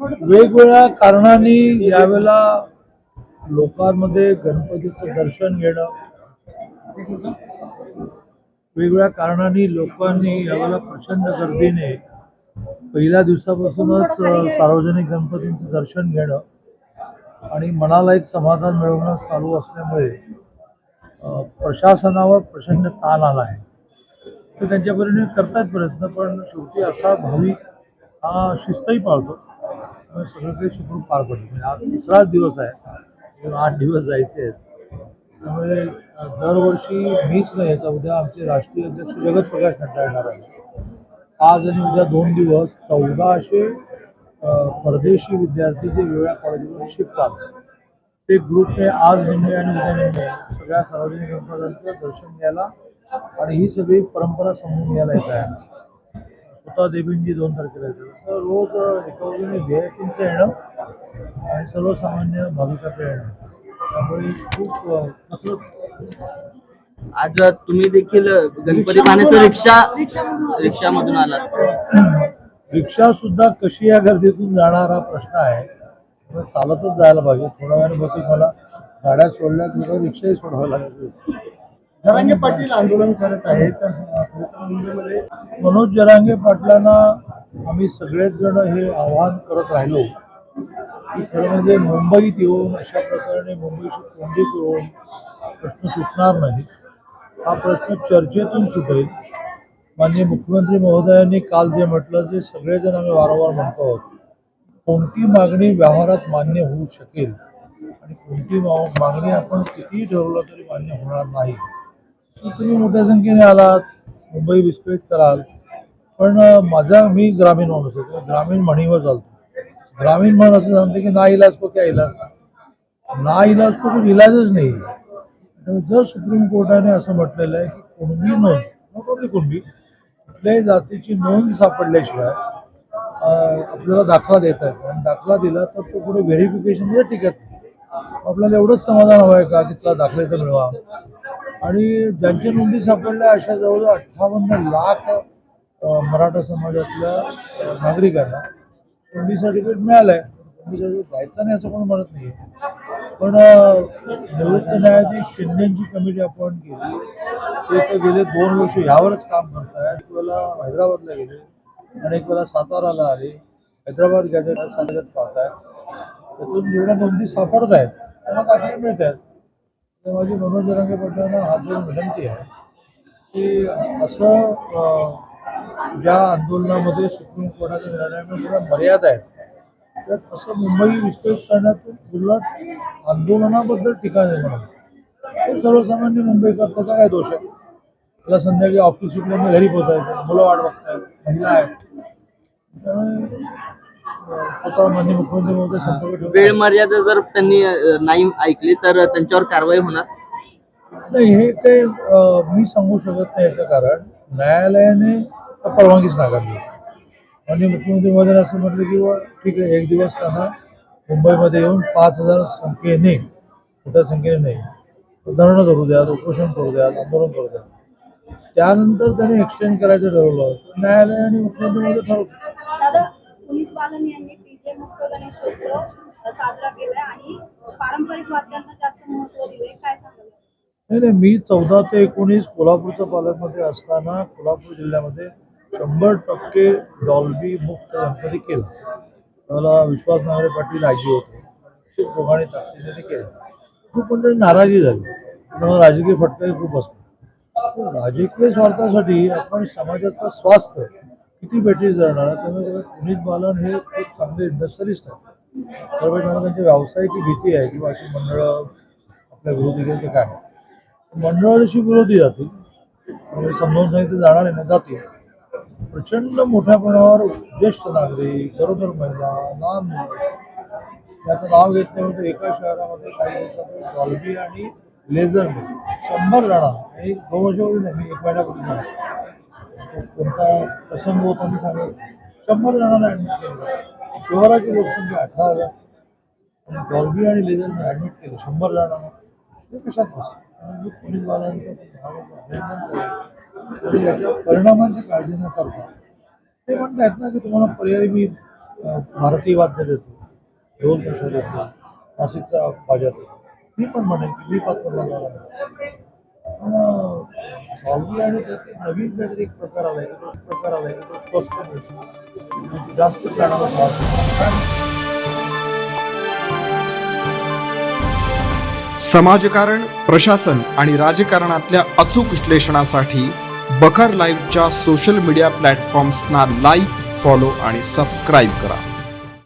वेगवेगळ्या कारणांनी यावेळेला लोकांमध्ये गणपतीचं दर्शन घेणं वेगवेगळ्या कारणांनी लोकांनी यावेळेला प्रचंड गर्दीने पहिल्या दिवसापासूनच सार्वजनिक गणपतींचं दर्शन घेणं आणि मनाला एक समाधान मिळवणं चालू असल्यामुळे प्रशासनावर प्रचंड ताण आला आहे. ते त्यांच्या परीने करतात प्रयत्न पण शेवटी असा भाविक हा शिस्तही पाळतो. सगळं काही सुखरूप पार पडलं. म्हणजे आज तिसराच दिवस आहे. आठ दिवस जायचे आहेत. त्यामुळे दरवर्षी मीच नाही तर उद्या आमचे राष्ट्रीय अध्यक्ष जगत प्रकाश नड्डा येणार आहे आज आणि उद्या दोन दिवस. चौदाशे परदेशी विद्यार्थी जे वेगळ्या कॉलेजमध्ये शिकतात. ते ग्रुपने आज निम्मे आणि उद्या निम्मे सगळ्या सार्वजनिक गणपतींचं दर्शन घ्यायला आणि ही सगळी परंपरा समजून घ्यायला येत आहे. स्वतः देवींजी दोन तारखेला येतात असं रोज एका बाजूने व्ही आय पींचं येणं आणि सर्वसामान्य भाविकाचं येणं. त्यामुळे खूप कसरत आज तुम्ही देखील गणपती पाहण्याचं रिक्षा रिक्षामधून आलात. रिक्षा सुद्धा कशी या गर्दीतून जाणार हा प्रश्न आहे. चालतच जायला पाहिजे. थोड्या वेळाने बहुतेक मला गाड्या सोडल्या की रिक्षाही सोडवायला लागायचं असतं. जरांगे पाटील आंदोलन करत आहेत. मुंबईमध्ये मनोज जरांगे पाटलांना आम्ही सगळेच जण हे आवाहन करत राहिलो की खरं म्हणजे मुंबईत येऊन अशा प्रकारे मुंबईशी कोंडी करून प्रश्न सुटणार नाही. हा प्रश्न चर्चेतून सुटेल. माननीय मुख्यमंत्री महोदयांनी काल जे म्हटलं जे सगळेजण आम्ही वारंवार म्हणतो आहोत कोणती मागणी व्यवहारात मान्य होऊ शकेल? आणि कोणती मा- मागणी आपण कितीही ठरवलं तरी मान्य होणार नाही. तुम्ही मोठ्या संख्येने आलात मुंबई विस्कळीत कराल. पण माझा मी ग्रामीण माणूस आहे ग्रामीण म्हणीवर चालतो. ग्रामीण म्हण असं सांगते की ना इलाज को क्या इलाज? ना इलाज को कुछ इलाजच नाही. जर सुप्रीम कोर्टाने असं म्हटलेलं आहे की कुणबी नोंद नको कुठली कुणबी कुठल्याही जातीची नोंद सापडल्याशिवाय आपल्याला दाखला देता येतो आणि दाखला दिला तर तो पुढे व्हेरिफिकेशनमध्ये टिकत नाही. आपल्याला एवढंच समाधान हवं आहे का की तुला दाखले तर मिळवा? आणि ज्यांच्या नोंदी सापडल्या अशा जवळजवळ अठ्ठावन्न लाख मराठा समाजातल्या नागरिकांना नोंदी सर्टिफिकेट मिळालं आहे नोंदी सर्टिफिकेट द्यायचं नाही असं कोण म्हणत नाही पण निवृत्त न्यायाधीश शिंदेची कमिटी अपॉइंट केली. ते तर गेले दोन वर्ष यावरच काम करत आहे एक वेळेला हैदराबादला गेले आणि एक वेळा साताराला आले. हैदराबाद गॅझेट साताऱ्यात पाहत आहे त्यातून जेवढ्या नोंदी सापडत आहेत त्यांना दाखले मिळत आहेत तर माझी मनोज रंगे पाटलांना हा जो विनंती आहे की असं ज्या आंदोलनामध्ये सुप्रीम कोर्टाच्या निर्णयामुळे थोड्या मर्यादा आहेत त्यात असं मुंबई विस्तृत करण्यातून उलट आंदोलनाबद्दल टीका निर्माण होते. तो सर्वसामान्य मुंबईकर त्याचा काय दोष आहे मला संध्याकाळी ऑफिस सुटल्यामुळे घरी पोचायचं मुलं वाट बघतायत महिला आहेत त्यामुळे स्वतः मुख्यमंत्री महोदय संपर्क ठेवून वेळ मर्यादा जर त्यांनी अ, नाही ऐकली तर त्यांच्यावर कारवाई होणार? नाही हे काही अं, मी सांगू शकत नाही याचं कारण न्यायालयाने परवानगीच नाकारली. आणि मुख्यमंत्री महोदयाने असं म्हटलं की बुवा ठीक आहे एक दिवस त्यांना मुंबईमध्ये येऊन पाच हजार संख्येने मोठ्या संख्येने नाही धरणं करू द्या उपोषण करू द्या आंदोलन करू द्या त्यानंतर त्याने एक्सटेंड करायचं ठरवलं. तर न्यायालय आणि मुख्यमंत्री महोदय ठरवतो दादा पुनीत बालन यांनी डीजे मुक्त गणेशोत्सव साजरा केलाय आणि पारंपरिक वाद्यांना जास्त महत्त्व दिले काय सांगाल? नाही नाही मी चौदा ते एकोणीस कोल्हापूरच्या पालकमध्ये असताना कोल्हापूर जिल्ह्यामध्ये शंभर टक्के डॉल्बी मुक्त गणपती केला. त्याला विश्वास नांगरे पाटील आजी होते. खूप दोघांनी ताकदीने केलं. खूप म्हणजे नाराजी झाली. त्यामुळे राजकीय फटकाही खूप असतो राजकीय स्वार्थासाठी आपण समाजाचं स्वास्थ्य किती बेटीस जाणार त्यामुळे पुनीत बालन हे खूप चांगले इंडस्ट्रियलिस्ट आहेत. त्यामुळे त्यांना त्यांच्या व्यवसायाची भीती आहे किंवा अशी मंडळं आपल्या विरोधी गेली ते काय? मंडळं जशी विरोधी जातील त्यामुळे समजावून सांगितलं जाणार आहे ना जातील. प्रचंड मोठ्या प्रमाणावर ज्येष्ठ नागरिक गरोदर महिला लहान मुलं त्याचं नाव घेत नाही म्हणजे एका शहरामध्ये काही दिवसापूर्वी डॉल्बी आणि लेझर शंभर जण एक दोन वर्षापूर्वी नाही मी एक महिन्यापूर्वी झाला. कोणता प्रसंग होता मी सांगेल? शंभर जणांना ॲडमिट केलं शहराची लोकसंख्या अठरा हजार. आणि डॉल्बी आणि लेझरने ॲडमिट केलं शंभर जणांना. ते कशात बसतं पोलीसवाल्यांचं अभिनंदन आणि याच्या परिणामांची काळजी न करता ते म्हणतायत ना की तुम्हाला पर्यायी मी भारतीय वाद्य देतो. ढोल कशा देतो. नाशिकचा बाजार देतो. मी पण म्हणेन की मी पात्र पण अं, आणि त्यात नवीन काहीतरी एक प्रकार आलाय की तो प्रकार आलाय की तो स्वस्त मिळतो जास्त प्रमाणात वाढतो. समाजकारण प्रशासन आणि राजकारणातल्या अचूक विश्लेषणासाठी बखर लाईव्हच्या सोशल मीडिया प्लॅटफॉर्म्सना लाईक फॉलो आणि सबस्क्राईब करा